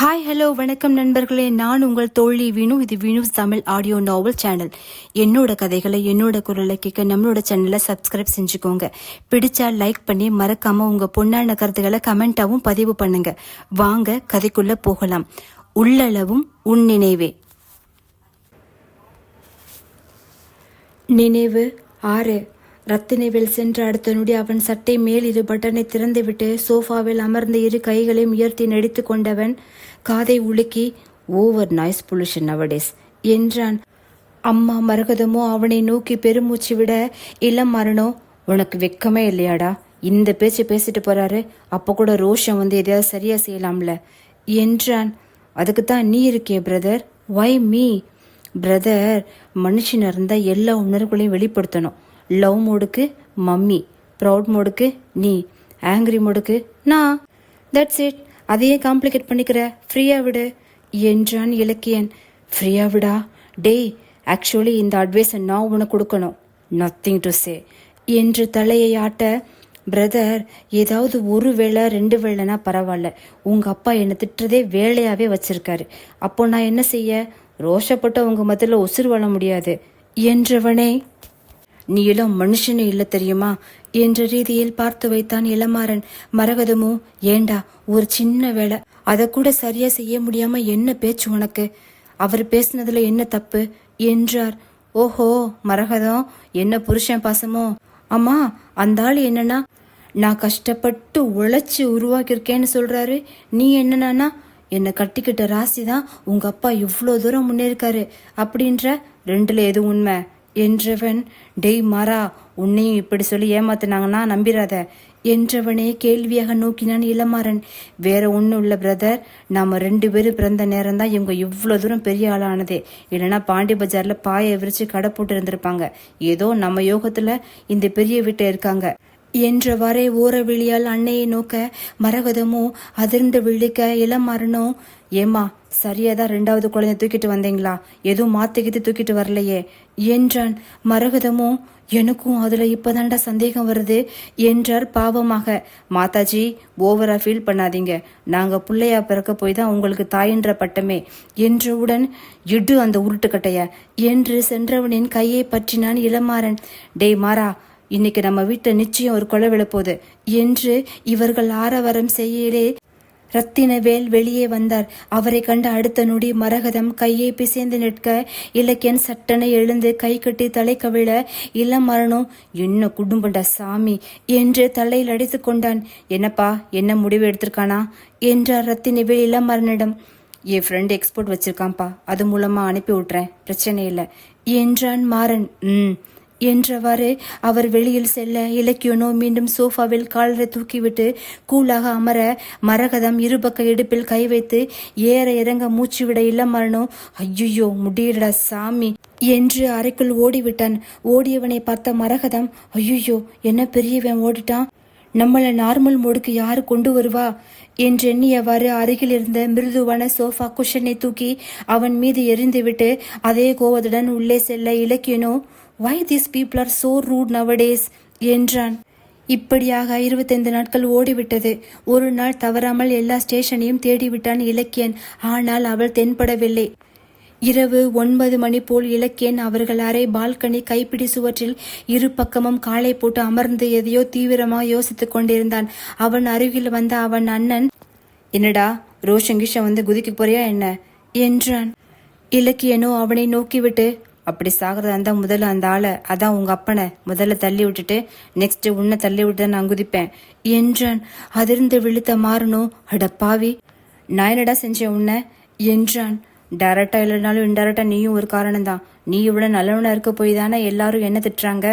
Hi hello வணக்கம் நண்பர்களே. நான் உங்கள் தோழி வினு இது Vinu Tamil audio novel channel என்னோட கதைகளை என்னோட குரலை கேட்க நம்மளோட சேனலை சப்ஸ்கிரைப் செஞ்சுக்கோங்க. பிடிச்சா லைக் பண்ணி மறக்காம உங்க பொண்ணான கருத்துக்களை கமெண்டாவும் பதிவு பண்ணுங்க. வாங்க கதைக்குள்ள போகலாம். உள்ளளவும் உன் நினைவே. நினைவு ஆறு. ரத்தினவேல் சென்ற அடுத்த நொடி அவன் சட்டை மேல் இரு பட்டனை திறந்துவிட்டு சோஃபாவில் அமர்ந்த இரு கைகளையும் உயர்த்தி நடித்து கொண்டவன் காதை உலுக்கி ஓவர் நாய்ஸ் பொல்யூஷன் அவடேஸ் என்றான். அம்மா மரகதமோ அவனை நோக்கி பெருமூச்சு விட இளம் மரணோ உனக்கு வெக்கமே இல்லையாடா? இந்த பேச்சு பேசிட்டு போறாரு. அப்போ கூட ரோஷம் வந்து எதையாவது சரியா செய்யலாம்ல என்றான். அதுக்கு தான் நீ இருக்கே பிரதர். வை மீ பிரதர் மனுஷனாக இருந்தால் எல்லா உணர்வுகளையும் வெளிப்படுத்தணும். லவ் மோடுக்கு மம்மி ப்ரௌட் மோடுக்கு நீ ஆங்கிரி மோடுக்கு நான். தட்ஸ் இட் அதையே காம்ப்ளிகேட் பண்ணிக்கிற. ஃப்ரீயா விடு. என்றான் இலக்கியன். ஃப்ரீயா விடா. டேய் ஆக்சுவலி இந்த அட்வைஸை நான் உனக்கு கொடுக்கணும். நத்திங் டு சே என்று தலையை ஆட்ட பிரதர் ஏதாவது ஒரு வேளை ரெண்டு வேளைனா பரவாயில்ல. உங்கள் அப்பா என்னை திட்டுறதே வேலையாகவே வச்சிருக்காரு. அப்போ நான் என்ன செய்ய? ரோஷப்பட்ட உங்கள் மத்தியில் உசுர் வாழ முடியாது. என்றவனே நீ எல்லாம் மனுஷனே இல்லை தெரியுமா? என்ற ரீதியில் பார்த்து வைத்தான் இளமாறன் மரகதமோ ஏண்டா ஒரு சின்ன வேலை அதை கூட சரியா செய்ய முடியாம என்ன பேச்சு உனக்கு? அவர் பேசுனதுல என்ன தப்பு? என்றார். ஓஹோ மரகதம் என்ன புருஷன் பாசமோ? அம்மா அந்த ஆள் என்னன்னா நான் கஷ்டப்பட்டு உழைச்சி உருவாக்கியிருக்கேன்னு சொல்றாரு. நீ என்னன்னா என்னை கட்டிக்கிட்ட ராசி தான் உங்க அப்பா இவ்வளோ தூரம் முன்னேறிக்காரு அப்படின்ற ரெண்டுல எது உண்மை? என்றவன் டெய் மாறா உன்னையும் இப்படி சொல்லி ஏமாத்தினாங்கன்னா நம்பிராத. என்றவனே கேள்வியாக நோக்கினான் இளமாறன். வேற ஒன்றும் இல்லை பிரதர் நாம ரெண்டு பேரும் பிறந்த நேரம் தான் இவங்க இவ்வளோ தூரம் பெரிய ஆளானதே. இல்லைன்னா பாண்டி பஜார்ல பாயை விரிச்சு கடை போட்டு இருந்திருப்பாங்க. ஏதோ நம்ம யோகத்துல இந்த பெரிய வீட்டை இருக்காங்க. என்றவாறே ஓர விழியால் அன்னையை நோக்க மரகதமோ அதிர்ந்து விழிக்க இளமரணோ ஏமா சரியாதான் ரெண்டாவது குழந்தை தூக்கிட்டு வந்தீங்களா? எதுவும் மாத்திக்கிட்டு தூக்கிட்டு வரலையே. என்றான் மரகதமோ எனக்கும் அதுல இப்பதான்டா சந்தேகம் வருது என்றார் பாவமாக. மாதாஜி ஓவரா ஃபீல் பண்ணாதீங்க. நாங்க பிள்ளையா பிறக்க போய் தான் உங்களுக்கு தாயின்ற பட்டமே என்றவுடன் இடு அந்த உருட்டுக்கட்டைய என்று சென்றவனின் கையை பற்றினான் இளமாறன். டேய் மாறா இன்னைக்கு நம்ம வீட்டை நிச்சயம் ஒரு கொலை விழப்போகுது என்று இவர்கள் ஆரவாரம் செய்யலே ரத்தினவேல் வெளியே வந்தார். அவரை கண்ட அடுத்த நொடி மரகதம் கையை பிசைந்து நிற்க இலக்கியன் சட்டனை எழுந்து கை கட்டி தலை கவிழ இளம் மரணம் என்ன குடும்பண்டா சாமி? என்று தலையில் அடித்து கொண்டான். என்னப்பா என்ன முடிவு எடுத்திருக்கானா? என்றார் ரத்தினவேல் இளமரனிடம் என் ஃப்ரெண்ட் எக்ஸ்போர்ட் வச்சிருக்கான்ப்பா. அது மூலமா அனுப்பி விட்றேன் பிரச்சனை இல்லை. என்றான் மாறன். ம் என்றவாறு அவர் வெளியில் செல்ல இலக்கியனோ மீண்டும் சோஃபாவில் காலரை தூக்கிவிட்டு கூலாக அமர மரகதம் இருபக்க இடுப்பில் கை வைத்து ஏற இறங்க மூச்சு விட இளமரனோ ஐயோ முடியலடா சாமி என்று அறைக்குள் ஓடிவிட்டான். ஓடியவனை பார்த்த மரகதம் ஐயோ என்ன பெரியவன் ஓடிட்டான்? நம்மளை நார்மல் மோடுக்கு யாரு கொண்டு வருவா? என்றெண்ணியவாறு அருகில் இருந்த மிருதுவான சோஃபா குஷனை தூக்கி அவன் மீது எரிந்துவிட்டு அதே கோவத்துடன் உள்ளே செல்ல இலக்கியனோ why this people are so rude nowadays என்றான். இப்படியாக இருபத்தைந்து நாட்கள் ஓடிவிட்டது. ஒரு நாள் தவறாமல் எல்லா ஸ்டேஷனையும் தேடிவிட்டான் இலக்கியன். ஆனால் அவள் தென்படவில்லை. இரவு ஒன்பது மணி போல் இலக்கியன் அவர்கள் அறை பால்கனி கைப்பிடி சுவற்றில் இரு பக்கமும் காலை போட்டு அமர்ந்து எதையோ தீவிரமாக யோசித்துக் கொண்டிருந்தான். அவன் அருகில் வந்த அவன் அண்ணன் என்னடா ரோஷங்கிஷ வந்து குதிக்க போறியா என்ன? என்றான். இலக்கியனோ அவனை நோக்கிவிட்டு அப்படி சாகிறதா இருந்தா முதல்ல அந்த ஆளை அதான் உங்க அப்பனை முதல்ல தள்ளி விட்டுட்டு நெக்ஸ்ட் உன்னை தள்ளி விட்டு நான் குதிப்பேன். என்றான். அதிர்ந்து விழுத்த மாறணும் அட பாவி நான் என்னடா செஞ்சேன் உன்னை? என்றான். டைரக்டா இல்லைனாலும் இன்டைரக்டா நீயும் ஒரு காரணம் தான் நீ இவ்வளவு நல்லவனா இருக்க போய் தானே எல்லாரும் என்ன திட்டுறாங்க?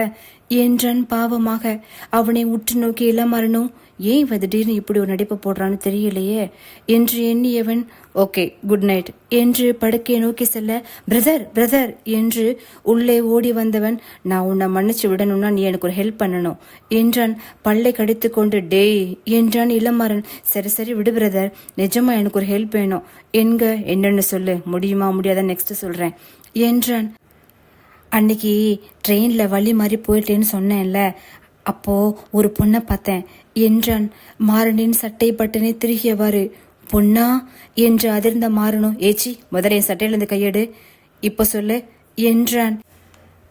என்றான் பாவமாக. அவனை உற்று நோக்கி இளமரணும் ஏன் இவ திடீர்னு இப்படி ஒரு நடிப்பு போடுறான்னு தெரியலையே? என்று எண்ணியவன் ஓகே குட் நைட் என்று படுக்கையை நோக்கி செல்ல பிரதர் பிரதர் என்று உள்ளே ஓடி வந்தவன் நான் உன்னை மன்னிச்சு விடணும்னா நீ எனக்கு ஒரு ஹெல்ப் பண்ணணும் என்றான். பல்லை கடித்து கொண்டு டேய் என்றான் இளமரன் சரி சரி விடு பிரதர் நிஜமா எனக்கு ஒரு ஹெல்ப் வேணும். என்க என்னன்னு சொல்லு. முடியுமா முடியாத நெக்ஸ்ட் சொல்றேன் என்றான். அன்னைக்கு ட்ரெயினில் வழி மாதிரி போயிட்டேன்னு சொன்னேன்ல அப்போ ஒரு பொண்ணை பார்த்தேன் என்றான். மாறனின் சட்டை பட்டனை திருகியவாறு பொண்ணா என்று அதிர்ந்த மாறணும் ஏச்சி முதல்ல என் சட்டையிலிருந்து கையெடு. இப்ப சொல்லு என்றான்.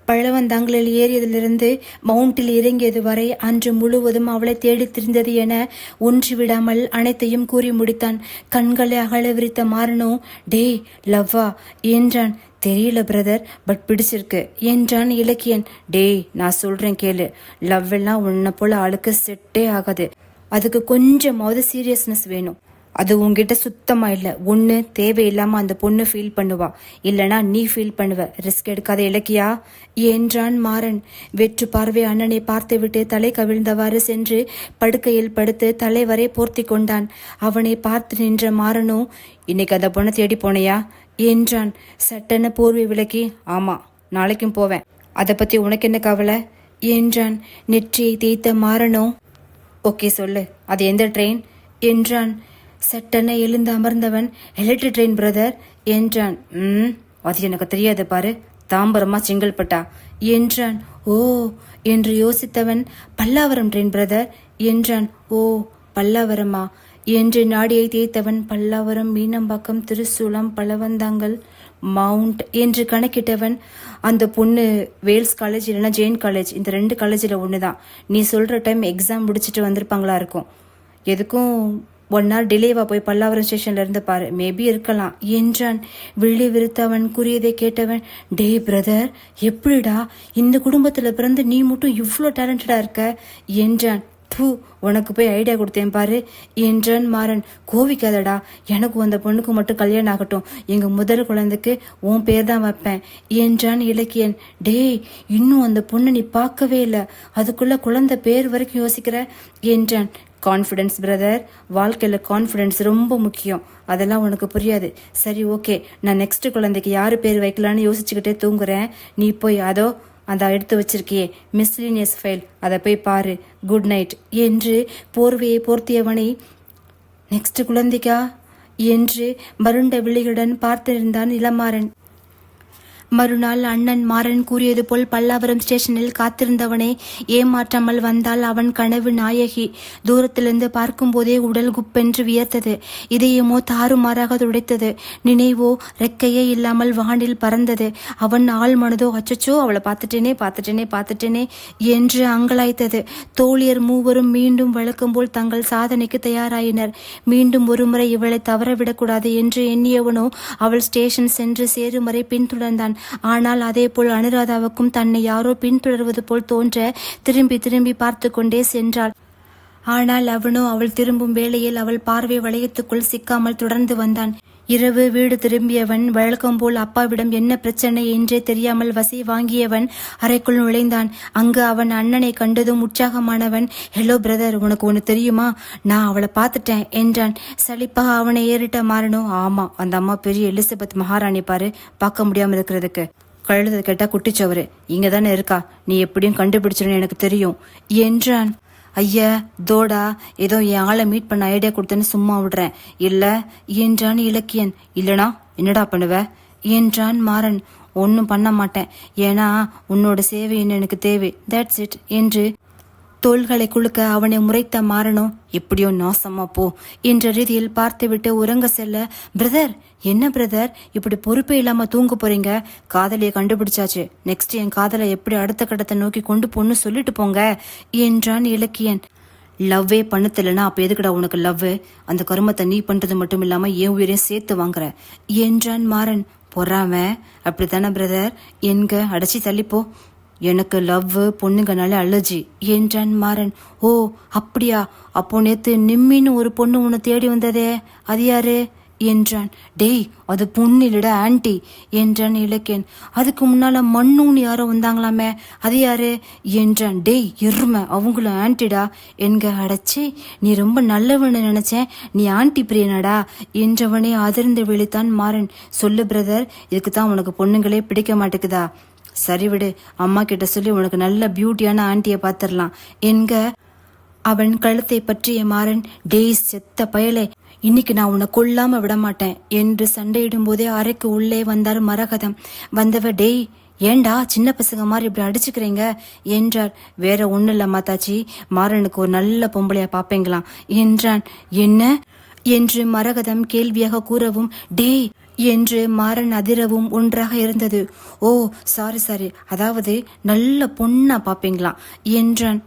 பழவந்தாங்களில் ஏறியதிலிருந்து மவுண்டில் இறங்கியது வரை அன்று முழுவதும் அவளை தேடித் திரிந்தது என ஒன்று விடாமல் அனைத்தையும் கூறி முடித்தான். கண்களை அகல விரித்த மாறனோ டேய் லவ்வா என்றான். தெரியல பிரதர் பட் பிடிச்சிருக்கு என்றான் இலக்கியன். டேய் நான் சொல்றேன் கேளு லவ் எல்லாம் உன்னை போல ஆளுக்கு செட்டே ஆகாது. அதுக்கு கொஞ்சமாவது சீரியஸ்னஸ் வேணும். அது உங்ககிட்ட சுத்தமாக இல்லை. ஒன்று தேவையில்லாமல் அந்த பொண்ணு ஃபீல் பண்ணுவா. இல்லைனா நீ ஃபீல் பண்ணுவ. ரிஸ்க் எடுக்காத இலக்கியா? என்றான் மாறன். வெற்று பார்வை அண்ணனை பார்த்துவிட்டு தலை கவிழ்ந்தவாறு சென்று படுக்கையில் படுத்து தலை வரை போர்த்தி கொண்டான். அவனை பார்த்து நின்ற மாறனோ இன்னைக்கு அந்த பொண்ணை தேடி போனையா? என்றான். சட்டென போர்வை விளக்கி ஆமா நாளைக்கும் போவேன். அதை பற்றி உனக்கு என்ன கவலை? என்றான். நெற்றியை தேய்த்த மாறனோ ஓகே சொல்லு. அது எந்த ட்ரெயின்? என்றான். சட்டென எழுந்து அமர்ந்தவன் எலக்ட்ரிக் ட்ரெயின் பிரதர் என்றான். ம் அது எனக்கு தெரியாது பாரு. தாம்பரமா செங்கல்பட்டா என்றான். ஓ என்று யோசித்தவன் பல்லாவரம் ட்ரெயின் பிரதர் என்றான். ஓ பல்லாவரமா? என்று நாடியை தேய்த்தவன் பல்லாவரம் மீனம்பாக்கம் திருசூலம் பலவந்தாங்கல் மவுண்ட் என்று கணக்கிட்டவன் அந்த பொண்ணு வேல்ஸ் காலேஜ் இல்லைன்னா ஜெயின் காலேஜ் இந்த ரெண்டு காலேஜில் ஒன்று தான் நீ சொல்கிற டைம் எக்ஸாம் முடிச்சுட்டு வந்திருப்பாங்களா இருக்கும். எதுக்கும் ஒன் ஹவர் டிலேவா போய் பல்லாவரம் ஸ்டேஷன்ல இருந்து பாரு. மேபி இருக்கலாம். என்றான். விழி விருத்தவன் கூறியதை கேட்டவன் டே பிரதர் எப்படிடா? இந்த குடும்பத்துல பிறந்து நீ மட்டும் இவ்வளோ டேலண்டடா இருக்க? என்றான். பூ உனக்கு போய் ஐடியா கொடுத்தேன் பாரு. என்றான் மாறன் கோவிக்காதடா. எனக்கு அந்த பொண்ணுக்கு மட்டும் கல்யாணம் ஆகட்டும். எங்க முதல் குழந்தைக்கு உன் பேர் தான் வைப்பேன். என்றான் இலக்கியன். டேய் இன்னும் அந்த பொண்ணை நீ பார்க்கவே இல்லை. அதுக்குள்ள குழந்தை பேர் வரைக்கும் யோசிக்கிற? என்றான். கான்ஃபிடென்ஸ் பிரதர் வாழ்க்கையில் கான்ஃபிடென்ஸ் ரொம்ப முக்கியம். அதெல்லாம் உனக்கு புரியாது. சரி ஓகே நான் நெக்ஸ்ட் குழந்தைக்கு யார் பேர் வைக்கலான்னு யோசிச்சுக்கிட்டே தூங்குறேன். நீ போய் அதோ அந்த எடுத்து வச்சிருக்கியே மிஸ்லினியஸ் ஃபைல் அதை போய் பாரு. குட் நைட் என்று போர்வையை போர்த்தியவனை நெக்ஸ்ட் குழந்தைக்கா? என்று மருண்ட விழிகளுடன் பார்த்திருந்தான் இளமாறன். மறுநாள் அண்ணன் மாறன் கூறியது போல் பல்லாவரம் ஸ்டேஷனில் காத்திருந்தவனே ஏமாற்றாமல் வந்தால் அவன் கனவு நாயகி. தூரத்திலிருந்து பார்க்கும்போதே உடல் குப்பென்று வியர்த்தது. இதயமோ தாறுமாறாக துடைத்தது. நினைவோ ரெக்கையே இல்லாமல் வானில் பறந்தது. அவன் ஆள் மனதோ அச்சச்சோ அவளை பார்த்துட்டேனே பார்த்துட்டேனே பார்த்துட்டேனே என்று அங்கலாய்த்தது. தோழியர் மூவரும் மீண்டும் வழக்கம் போல் தங்கள் சாதனைக்கு தயாராயினர். மீண்டும் ஒருமுறை இவளை தவறவிடக்கூடாது என்று எண்ணியவனோ அவள் ஸ்டேஷன் சென்று சேரும் வரை பின்தொடர்ந்தான். ஆனால் அதேபோல் அனுராதாவுக்கும் தன்னை யாரோ பின்தொடர்வது போல் தோன்ற திரும்பி திரும்பி பார்த்து கொண்டே சென்றாள். ஆனால் அவனோ அவள் திரும்பும் வேளையில் அவள் பார்வை வளையத்துக்குள் சிக்காமல் தொடர்ந்து வந்தான். இரவு வீடு திரும்பியவன் வழக்கம் போல் அப்பாவிடம் என்ன பிரச்சனை என்றே தெரியாமல் வசி வாங்கியவன் அறைக்குள் நுழைந்தான். அங்கு அவன் அண்ணனை கண்டதும் உற்சாகமானவன் ஹலோ பிரதர் உனக்கு ஒன்று தெரியுமா? நான் அவளை பார்த்துட்டேன் என்றான். சலிப்பாக அவனை ஏறிட்ட மாறணும் ஆமா அந்த அம்மா பெரிய எலிசபெத் மகாராணி பாரு பார்க்க முடியாம இருக்கிறதுக்கு. கழுத கேட்டா குட்டிச்சவரு. இங்க தானே இருக்கா. நீ எப்படியும் கண்டுபிடிச்சிருன்னு எனக்கு தெரியும் என்றான். ஐயா தோடா ஏதோ என் ஆளை மீட் பண்ண ஐடியா கொடுத்தேன்னு சும்மா விடுறேன். இல்ல என்றான் இலக்கியன். இல்லனா என்னடா பண்ணுவ? என்றான் மாறன். ஒன்றும் பண்ண மாட்டேன். ஏன்னா உன்னோட சேவை என்ன எனக்கு தேவை? தட்ஸ் இட் என்று தோள்களை குலுக்க அவனை முறைத்த மாறனும் எப்படியோ நாசமா போ என்ற ரீதியில் பார்த்துவிட்டு உறங்க செல்ல பிரதர் என்ன பிரதர்? இப்படி பொறுப்பே இல்லாம தூங்க போறீங்க? காதலியை கண்டுபிடிச்சாச்சு. நெக்ஸ்ட் என் காதலை எப்படி அடுத்த கட்டத்தை நோக்கி கொண்டு போன்னு சொல்லிட்டு போங்க என்றான் இலக்கியன். லவ்வே பண்ணத்தில்லைனா அப்ப எதுக்குடா உனக்கு லவ்? அந்த கருமத்தை நீ பண்றது மட்டும் இல்லாம என் உயிரையும் சேர்த்து வாங்குற என்றான் மாறன். பொறாம? அப்படித்தானே பிரதர்? என்க அடைச்சி தள்ளிப்போ. எனக்கு லவ் பொண்ணுங்கனால அலர்ஜி. என்றான் மாறன். ஓ அப்படியா? அப்போ நேத்து நிம்மின்னு ஒரு பொண்ணு உன்னை தேடி வந்ததே. அது யாரு? என்றான். டேய் அது பொண்ணு இல்லடா ஆன்ட்டி என்றான் இலக்கியன். அதுக்கு முன்னால மண்ணுன்னு யாரோ வந்தாங்களாமே. அது யாரு? என்றான். டேய் எருமை அவங்களும் ஆன்டிடா என்க அடைச்சி நீ ரொம்ப நல்லவன்னு நினைச்சேன். நீ ஆன்டி பிரியனடா என்றவனே அதிர்ந்து விழித்தான் மாறன். சொல்லு பிரதர் இதுக்கு தான் உனக்கு பொண்ணுங்களே பிடிக்க மாட்டேங்குதா? சரி விடு அம்மா கிட்ட சொல்லி உனக்கு நல்ல பியூட்டியான ஆண்டியை பார்த்துடலாம். என்க அவன் கழுத்தை பற்றிய மாறன் டேய் செத்த பயலே இன்னைக்கு நான் உன்னை கொல்லாம விட மாட்டேன் என்று சண்டையிடும் போதே அறைக்கு உள்ளே வந்தார் மரகதம். வந்தவ டேய் ஏண்டா சின்ன பசங்க மாதிரி இப்படி அடிச்சுக்கிறீங்க? என்றார். வேற ஒன்றும் இல்ல மாத்தாச்சி மாறனுக்கு ஒரு நல்ல பொம்பளையா பாப்பீங்களாம் என்றான். என்ன? என்று மரகதம் கேள்வியாக கூறவும் டேய் என்று மாறன் அதிரவும் ஒன்றாக இருந்தது. ஓ சாரி சாரி அதாவது நல்ல பொண்ணா பாப்பீங்களாம் என்றான்.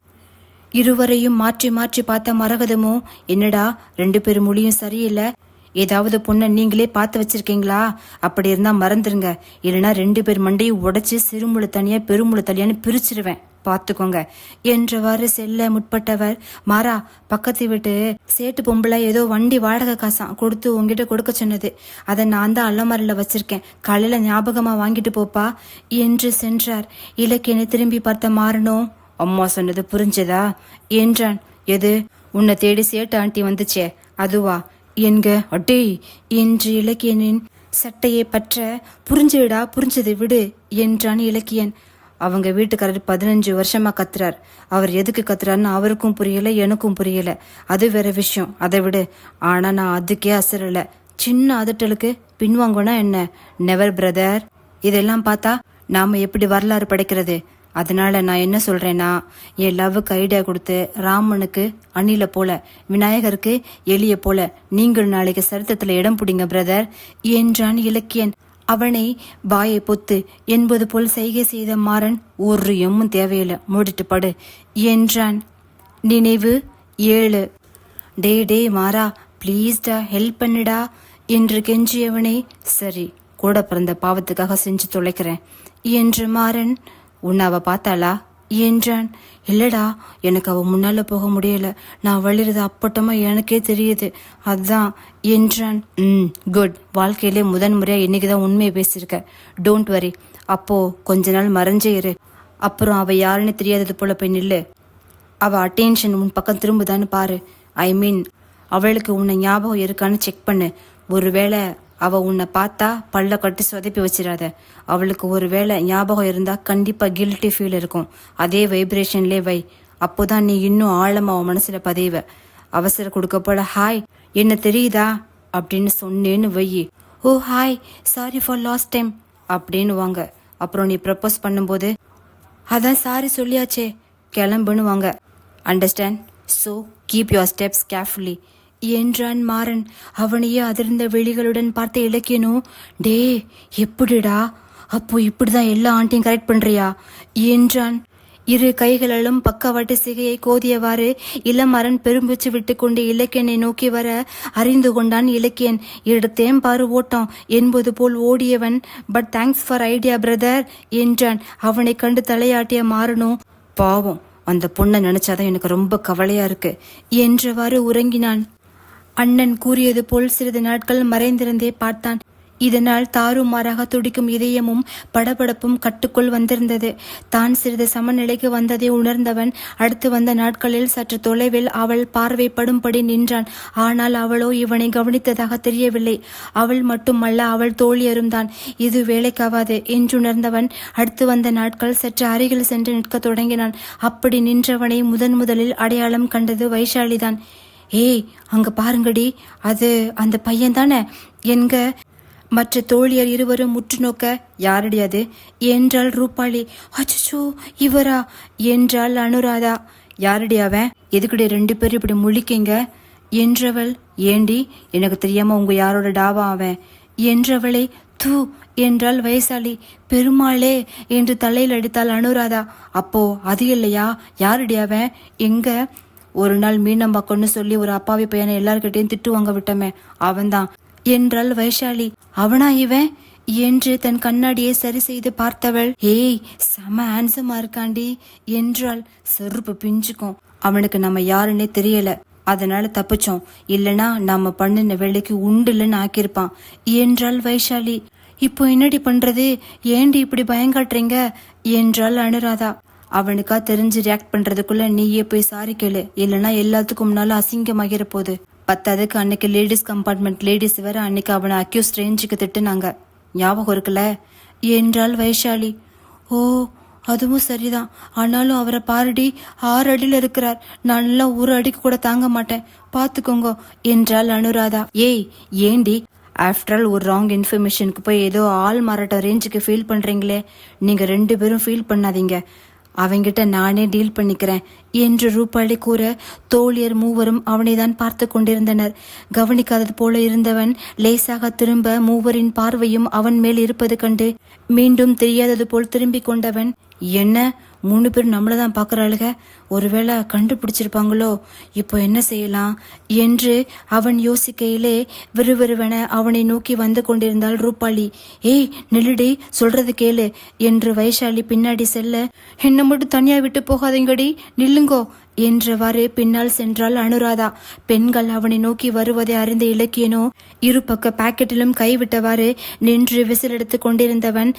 இருவரையும் மாற்றி மாற்றி பார்த்த மரகதமோ என்னடா ரெண்டு பேரும் மொழியும் சரியில்லை? ஏதாவது பொண்ணை நீங்களே பார்த்து வச்சிருக்கீங்களா? அப்படி இருந்தா மறந்துருங்க. இல்லைன்னா ரெண்டு பேர் மண்டையும் உடைச்சு சிறுமுழு தனியா பெருமுழு தனியான்னு பிரிச்சிருவேன். பார்த்துக்கோங்க. என்றவாறு செல்ல முற்பட்டவர் மாறா பக்கத்து வீட்டு சேட்டு பொம்பளை ஏதோ வண்டி வாடகை காசாம் கொடுத்து உங்ககிட்ட கொடுக்க சொன்னது. அதை நான் தான் அலமாரில வச்சிருக்கேன். காலையில் ஞாபகமாக வாங்கிட்டு போப்பா என்று சென்றார். இலக்கியனை திரும்பி பார்த்த மாறனும் அம்மா சொன்னது புரிஞ்சதா? என்றான். எது? உன்னை தேடி சேட்டு ஆண்டி வந்துச்சே. அதுவா? என்க அட்டே என்று இலக்கியனின் சட்டையை பற்ற புரிஞ்சுடா புரிஞ்சது விடு என்றான் இலக்கியன். அவங்க வீட்டுக்காரர் பதினஞ்சு வருஷமா கத்துறார். அவர் எதுக்கு கத்துறாருன்னு அவருக்கும் புரியல எனக்கும் புரியல. அது வேற விஷயம். அதை விடு. ஆனா நான் அதுக்கே அசரல. சின்ன அதட்டலுக்கு பின்வாங்கனா என்ன? நெவர் பிரதர் இதெல்லாம் பார்த்தா நாம எப்படி வரலாறு படைக்கிறது? அதனால நான் என்ன சொல்றேன்னா என் லவ்வுக்கு ஐடியா கொடுத்து ராமனுக்கு அணில போல விநாயகருக்கு எலிய போல நீங்கள் நாளைக்கு சரித்திரத்துல இடம் பிடிங்க பிரதர் என்றான் இலக்கியன். அவனை வாயை பொத்து என்பது போல் செய்கை செய்த மாறன் ஒரு எம்மும் தேவையில்லை மூடிட்டு படு என்றான். நினைவு? ஏழு. டே டே மாறா ப்ளீஸ்டா ஹெல்ப் பண்ணுடா என்று கெஞ்சியவனே சரி கூட பிறந்த பாவத்துக்காக செஞ்சு தொலைக்கிறேன் என்று மாறன் உன்னாவை பார்த்தாளா? என்றான். இல்லடா எனக்கு அவ முன்னால போக முடியல. நான் வழிறது அப்பட்டமா எனக்கே தெரியுது. அதான் என்றான். ம் குட். வாழ்க்கையிலே முதன் முறையா இன்னைக்குதான் உண்மையை பேசியிருக்க. Don't worry. அப்போ கொஞ்ச நாள் மறைஞ்சே இரு. அப்புறம் அவ யாருன்னு தெரியாதது போல போய் நில்லு. அவ அட்டென்ஷன் உன் பக்கம் திரும்புதான்னு பாரு. ஐ மீன் அவளுக்கு உன்னை ஞாபகம் இருக்கான்னு செக் பண்ணு. ஒருவேளை அவ உன்னை பார்த்தா பல்ல கட்டி சொதப்பி வச்சிடாத அவளுக்கு ஒரு வேளை ஞாபகம் இருந்தா கண்டிப்பா கில்ட்டி ஃபீல் இருக்கும். அதே வைப்ரேஷன்லே வை. அப்போதான் நீ இன்னும் ஆழமா அவன் மனசுல பதிவ. அவசரம் கொடுக்க போல ஹாய் என்ன தெரியுதா? அப்படின்னு சொன்னேன்னு வையி ஓ hi sorry for last time அப்படின்னு வாங்க அப்புறம் நீ ப்ரப்போஸ் பண்ணும்போது அதான் சாரி சொல்லியாச்சே கிளம்புன்னு வாங்க understand so keep your steps carefully என்றான் மாறன். அவனையே அதிர்ந்த விழிகளுடன் பார்த்த இலக்கியனோ டே எப்படிடா? அப்போ இப்படிதான் எல்லா ஆண்டையும் கரெக்ட் பண்றியா? என்றான். இரு கைகளிலும் பக்கவாட்டு சிகையை கோதியவாறு இளமரன் பெரும்பூச்சு விட்டுக்கொண்டு இலக்கியனை நோக்கி வர அறிந்து கொண்டான் இலக்கியன். எடுத்தேன் பாரு ஓட்டம். என்பது போல் ஓடியவன். But thanks for idea brother என்றான். அவனை கண்டு தலையாட்டிய மாறனும் பாவம். அந்த பொண்ணை நினைச்சாதான் எனக்கு ரொம்ப கவலையா இருக்கு என்றவாறு உறங்கினான். அண்ணன் கூறியது போல் சிறிது நாட்கள் மறைந்திருந்தே பார்த்தான். இதனால் தாறுமாறாக துடிக்கும் இதயமும் படபடப்பும் கட்டுக்குள் வந்திருந்தது. தான் சிறிது சமநிலைக்கு வந்ததை உணர்ந்தவன் அடுத்து வந்த நாட்களில் சற்று தொலைவில் அவள் பார்வைப்படும்படி நின்றான். ஆனால் அவளோ இவனை கவனித்ததாக தெரியவில்லை. அவள் மட்டுமல்ல அவள் தோழியரும் தான் இது வேலைக்காவாது என்றுணர்ந்தவன் அடுத்து வந்த நாட்கள் சற்று அருகில் சென்று நிற்கத் தொடங்கினான். அப்படி நின்றவனை முதன் முதலில் அடையாளம் கண்டது வைஷாலிதான். ஏய் அங்க பாருங்கடி. அது அந்த பையன் தானே. என்க மற்ற தோழியர் இருவரும் முற்று நோக்க யாரடி அது? என்றாள் ரூபாளி. அச்சோ இவரா? என்றாள் அனுராதா. யாரடி அவன்? எதுக்குடி ரெண்டு பேரும் இப்படி முழிக்கீங்க? என்றவள் ஏண்டி எனக்கு தெரியாம உங்க யாரோட டாவா அவன்? என்றவளை தூ என்றாள் வயசாளி. பெருமாளே என்று தலையில் அடித்தாள் அனுராதா. அப்போ அது இல்லையா? யாரடி அவன்? எங்க ஒரு நாள் மீனம்பாக்கன்னு சொல்லி ஒரு அப்பாவி பையனை எல்லார்கிட்டயும் திட்டு வாங்க விட்டமே. அவன்தான். என்றாள் வைஷாலி. அவனா இவன்? என்று தன் கண்ணாடியை சரி செய்து பார்த்தவள் ஏய் செம ஹேண்ட்ஸமா இருக்காண்டி என்றாள் செருப்பு பிஞ்சுக்கும். அவனுக்கு நம்ம யாருன்னே தெரியல. அதனால தப்பிச்சோம். இல்லனா நாம பண்ணின வேலைக்கு உண்டு இல்லைன்னு ஆக்கியிருப்பான் என்றாள் வைஷாலி. இப்போ என்னடி பண்றது? ஏண்டி இப்படி பயங்காட்டுறீங்க என்றாள் அனுராதா. அவனுக்கா தெரிஞ்சு ரியாக்ட் பண்றதுக்குள்ள நீயே போய் சாரி கேளு. இல்லனா எல்லாத்துக்கும் முன்னால அசிங்கமாகிற போகுது பத்தாவதுக்கு அன்னைக்கு லேடிஸ் கம்பார்ட்மெண்ட் லேடிஸ் வேற அன்னைக்கு அவனை அக்யூஸ் ரேஞ்சுக்கு திட்டுனாங்க. ஞாபகம் இருக்குல்ல? என்றாள் வைஷாலி. ஓ அதுவும் சரிதான். ஆனாலும் அவரை பாருடி ஆறு அடியில் இருக்கிறார். நல்லா ஒரு அடிக்கு கூட தாங்க மாட்டேன். பாத்துக்கோங்க என்றாள் அனுராதா. ஏய் ஏண்டி? ஆஃப்டர் ஆல் ஒரு ராங் இன்ஃபர்மேஷனுக்கு போய் ஏதோ ஆள் மாறாட்ட ரேஞ்சுக்கு ஃபீல் பண்றீங்களே. நீங்க ரெண்டு பேரும் ஃபீல் பண்ணாதீங்க. அவங்கிட்ட நானே டீல் பண்ணிக்கிறேன் என்று ரூபாளி கூற தோழியர் மூவரும் அவனை தான் பார்த்து கொண்டிருந்தனர். கவனிக்காதது போல இருந்தவன் லேசாக திரும்ப மூவரின் பார்வையும் அவன் மேல் இருப்பது கண்டு மீண்டும் தெரியாதது போல் திரும்பிக் கொண்டவன் என்ன? மூணு பேர் நம்மள தான் பார்க்குறாளுக ஒருவேளை கண்டுபிடிச்சிருப்பாங்களோ? இப்போ என்ன செய்யலாம்? என்று அவன் யோசிக்கையிலே விறுவிறுவென அவனை நோக்கி வந்து கொண்டிருந்தாள் ரூபாளி. ஏய் நெல்லுடி சொல்றது கேளு என்று வைஷாலி பின்னாடி செல்ல. என்ன மட்டும் தனியா விட்டு போகாதீங்கடி நில்லுங்கோ என்றவாறு பின்னால் சென்றாள் அனுராதா. பெண்கள் அவனை நோக்கி வருவதை அறிந்த இலக்கியனோ இரு பக்க பாக்கெட்டிலும் கைவிட்டவாறு நின்று விசில் கொண்டிருந்தவன்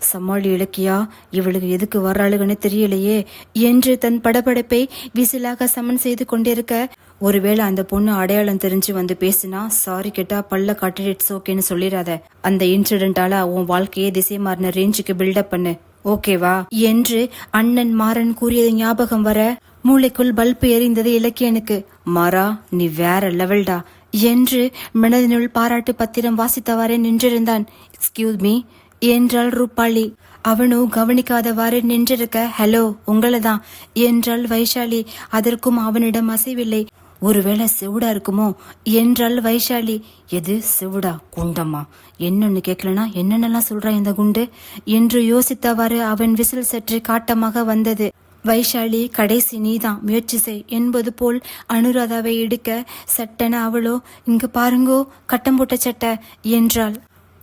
சமாளி இலக்கியா இவளுக்கு எதுக்கு வர்றாளுகன்னு தெரியலையே. என்று தன் படபடப்பை விசிலாக சமன் செய்து கொண்டிருக்க ஒருவேளை அந்த பொண்ணு அடையாளம் தெரிஞ்சு வந்து பேசினா சாரி கேட்டா பல்ல காட்டு இட்ஸ் ஓகேன்னு சொல்லிடாத அந்த இன்சிடென்டால உன் வாழ்க்கையே திசை மாறின ரேஞ்சுக்கு பில்டப் பண்ணு. ஓகேவா என்று அண்ணன் மாறன் கூறியது ஞாபகம் வர மூளைக்குள் பல்பு எரிந்தது இலக்கியனுக்கு. மாறா நீ வேற லெவல்டா என்று மனதினுள் பாராட்டு பத்திரம் வாசித்தவாறே நின்றிருந்தான். எக்ஸ்கியூஸ் மீ என்றாள் ரூபாளி. அவனோ கவனிக்காதவாறு நின்றிருக்க ஹலோ உங்களதான். என்றாள் வைஷாலி. அதற்கும் அவனிடம் அசைவில்லை. ஒருவேளை சிவுடா இருக்குமோ? என்றாள் வைஷாலி. எது சிவுடா? குண்டம்மா. என்னன்னு கேட்கலனா என்னென்னலாம் சொல்றா இந்த குண்டு? என்று யோசித்தவாறு அவன் விசில் சற்று காட்டமாக வந்தது. வைஷாலி கடைசி நீதான். முயற்சி செய். என்பது போல் அனுராதாவை எடுக்க சட்டென அவளோ இங்க பாருங்கோ கட்டம் போட்ட சட்டை என்றாள்.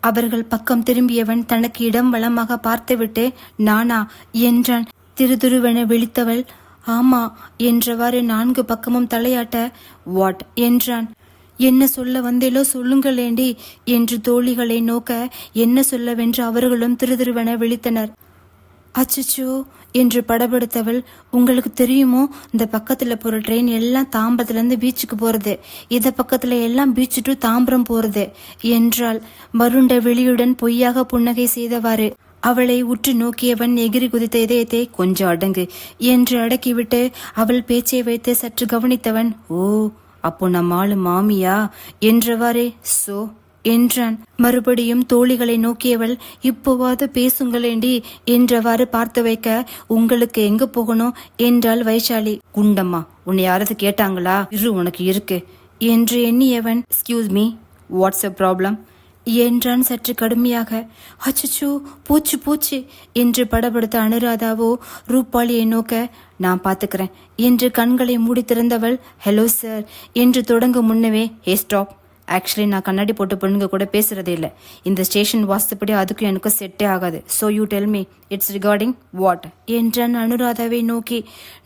அவர்கள் பக்கம் திரும்பியவன் தனக்கு இடம் வளமாக பார்த்துவிட்டு நானா என்றான். திருதுருவென விழித்தவள் ஆமா என்றவாறு நான்கு பக்கமும் தலையாட்ட வாட் என்றான். என்ன சொல்ல வந்தேலோ சொல்லுங்களேண்டி என்று தோழிகளை நோக்க என்ன சொல்லவென்று அவர்களும் திருதிருவென விழித்தனர். அச்சோ என்று படபடுத்தவள் உங்களுக்கு தெரியுமோ இந்த பக்கத்துல போற ட்ரெயின் எல்லாம் தாம்பரத்துலேருந்து பீச்சுக்கு போறது. இந்த பக்கத்துல எல்லாம் பீச்சு டு தாம்பரம் போறது என்றாள். மருண்ட விழியுடன் பொய்யாக புன்னகை செய்தவாறு அவளை உற்று நோக்கியவன் எகிரி குதித்த இதயத்தை கொஞ்சம் அடங்கு என்று அடக்கிவிட்டு அவள் பேச்சை வைத்து சற்று கவனித்தவன் ஓ அப்போ நம்ம ஆளு மாமியா? என்றவாறே சோ என்றான். மறுபடியும் தோழிகளை நோக்கியவள் இப்போவாது பேசுங்களேண்டி என்றவாறு பார்த்து வைக்க உங்களுக்கு எங்க போகணும்? என்றாள் வைஷாலி. குண்டம்மா உன்னை யாராவது கேட்டாங்களா? இரு உனக்கு இருக்கு. என்று எண்ணியவன் excuse me what's a problem என்றான் சற்று கடுமையாக. அச்சச்சோ பூச்சு பூச்சு என்று படபடுத்த அனுராதாவோ ரூபாளியை நோக்க நான் பார்த்துக்கிறேன் என்று கண்களை மூடி திறந்தவள் ஹலோ சார் என்று தொடங்க முன்னவே ஹே ஸ்டாப் ஆக்சுவலி நான் கண்ணாடி போட்டு பொண்ணுங்க கூட பேசுறதே இல்லை. இந்த ஸ்டேஷன் வாஸ்துப்படி அதுக்கும் எனக்கும் செட்டே ஆகாது. So you tell me it's regarding what என்றான் அனுராதாவை நோக்கி.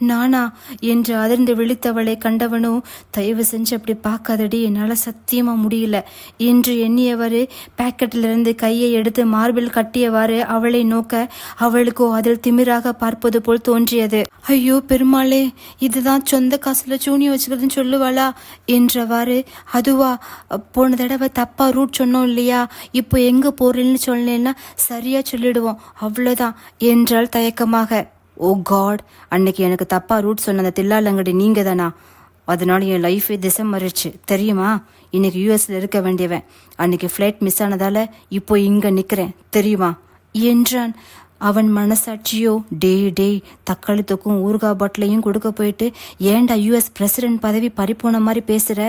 நானா? என்று அதிர்ந்து விழித்தவளை கண்டவனோ தயவு செஞ்சு அப்படி பார்க்காதடி என்னால் சத்தியமா முடியல. என்று எண்ணியவாறு பேக்கெட்டிலிருந்து கையை எடுத்து மார்பில் கட்டியவாறு அவளை நோக்க அவளுக்கோ அதில் திமிராக பார்ப்பது போல் தோன்றியது. ஐயோ பெருமாளே இதுதான் சொந்த காசுல சூனி வச்சுக்கிறதுன்னு சொல்லுவாளா? என்றவாறு அதுவா? போன தடவை தப்பா ரூட் சொன்னோம் இல்லையா? இப்போ எங்கே போகிறேன்னு சொன்னேன்னா சரியாக சொல்லிடுவோம். அவ்வளோதான் என்றால் தயக்கமாக. ஓ காட் அன்னைக்கு எனக்கு தப்பா ரூட் சொன்ன அந்த தில்லாலங்கடி நீங்கள் தானா அதனால என் லைஃபே திசை மாறிடுச்சு. தெரியுமா? இன்னைக்கு யூஎஸில் இருக்க வேண்டியவன். அன்னைக்கு ஃப்ளைட் மிஸ் ஆனதால இப்போ இங்கே நிற்கிறேன் தெரியுமா? என்றான். அவன் மனசாட்சியோ டேய் டேய் தக்காளித்துக்கும் ஊர்கா ஊறுகாய் பாட்டிலையும் கொடுக்க போயிட்டு ஏன்டா யூஎஸ் பிரசிடென்ட் பதவி பறிப்போன மாதிரி பேசுற?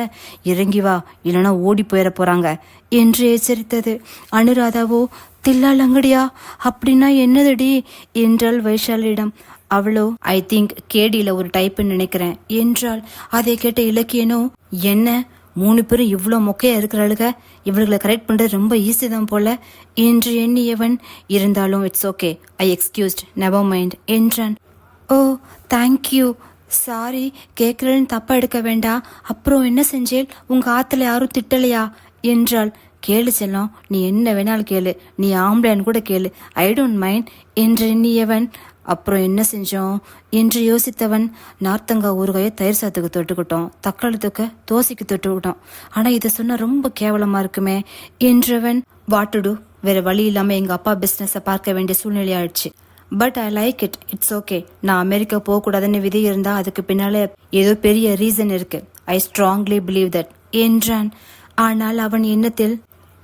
இறங்கி வா இல்லைன்னா ஓடி போயிட போறாங்க என்று எச்சரித்தது. அனுராதாவோ தில்லாலங்கடியா அப்படின்னா என்னதடி? என்றாள் வைஷாலியிடம். அவளோ ஐ திங்க் கேடியில ஒரு டைப்புன்னு நினைக்கிறேன் என்றாள். அதை கேட்ட இலக்கியனோ என்ன? மூணு பேரும் இவ்வளோ மொக்கையா இருக்கிறாளுக. இவர்களை கரெக்ட் பண்ணுறது ரொம்ப ஈஸி தான் போல. என்று எண்ணியவன் இருந்தாலும் it's okay I excused never mind என்றான். ஓ தேங்க்யூ சாரி கேட்குறேன்னு தப்பா எடுக்க வேண்டாம். அப்புறம் என்ன செஞ்சேன் உங்க ஆத்துல யாரும் திட்டலையா? என்றாள். கேளு செல்லம். நீ என்ன வேணாலும் கேளு. நீ ஆம்பளைன்னு கூட கேளு. ஐ டோன்ட் மைண்ட் என்று எண்ணியவன் அப்புறம் என்ன செஞ்சோம்? என்று யோசித்தவன் நார்த்தங்காய் ஊறுகாயை தயிர் சாத்துக்கு தொட்டுக்கிட்டோம். தக்காளி தொக்க தோசைக்கு தொட்டுக்கிட்டோம். ஆனால் இதை சொன்னால் ரொம்ப கேவலமாக இருக்குமே என்றவன் வாட்டுடு வேற வழி இல்லாமல் எங்கள் அப்பா பிஸ்னஸை பார்க்க வேண்டிய சூழ்நிலை ஆயிடுச்சு. But I like it it's okay நான் அமெரிக்கா போகக்கூடாதுன்னு விதி இருந்தால் அதுக்கு பின்னால் ஏதோ பெரிய ரீசன் இருக்கு. ஐ ஸ்ட்ராங்லி பிலீவ் தட் என்றான். ஆனால் அவன் எண்ணத்தில்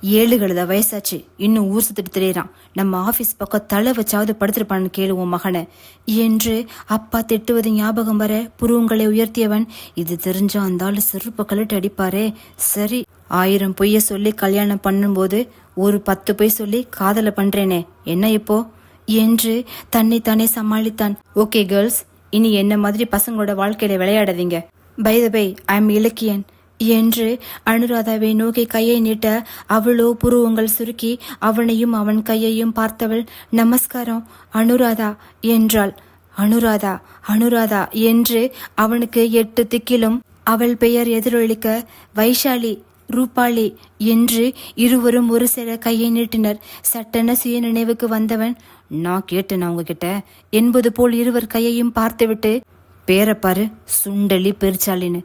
ஏழு கழுத வயசாச்சு. இன்னும் ஊர் சுத்திட்டு தெரியறான். நம்ம ஆபீஸ் பக்கம் தலை வச்சாவது படுத்திருப்பான்னு கேளுவோம் மகனை. என்று அப்பா திட்டுவது ஞாபகம் வர புருவங்களை உயர்த்தியவன் இது தெரிஞ்சா அந்த ஆளு செருப்ப கழட்டு அடிப்பாரே. சரி ஆயிரம் பொய்ய சொல்லி கல்யாணம் பண்ணும்போது ஒரு பத்து பொய் சொல்லி காதலை பண்றேனே. என்ன இப்போ? என்று தன்னை தானே சமாளித்தான். ஓகே கேர்ள்ஸ் இனி என்ன மாதிரி பசங்களோட வாழ்க்கையில விளையாடாதீங்க. By the by I am Ilakkiyan. என்று அனுராதாவை நோக்கி கையை நீட்ட அவளோ புருவங்கள் சுருக்கி அவனையும் அவன் கையையும் பார்த்தவள் நமஸ்காரம் அனுராதா என்றாள். அனுராதா அனுராதா என்று அவனுக்கு எட்டு திக்கிலும் அவள் பெயர் எதிரொலிக்க வைஷாலி ரூபாளி என்று இருவரும் ஒரு சில கையை நீட்டினர். சட்டென சுய நினைவுக்கு வந்தவன் நான் கேட்டேன் உங்ககிட்ட? என்பது போல் இருவர் கையையும் பார்த்துவிட்டு பேரப்பாரு சுண்டலி பெருச்சாலின்னு.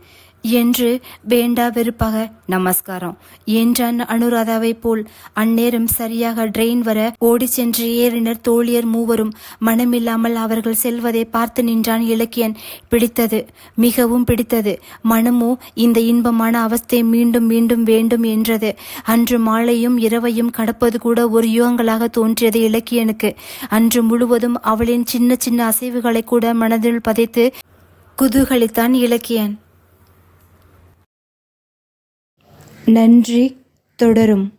என்று வேண்டா வெறுப்பாக நமஸ்காரம். என்றான் அனுராதாவை போல். அந்நேரம் சரியாக ட்ரெயின் வர ஓடி சென்று ஏறினர் தோழியர் மூவரும். மனமில்லாமல் அவர்கள் செல்வதை பார்த்து நின்றான் இலக்கியன். பிடித்தது மிகவும் பிடித்தது. மனமோ இந்த இன்பமான அவஸ்தை மீண்டும் மீண்டும் வேண்டும் என்றது. அன்று மாலையும் இரவையும் கடப்பது கூட ஒரு யுகங்களாக தோன்றியது இலக்கியனுக்கு. அன்று முழுவதும் அவளின் சின்ன சின்ன அசைவுகளை கூட மனதில் பதைத்து குதூகலித்தான் இலக்கியன். நன்றி தொடரும்.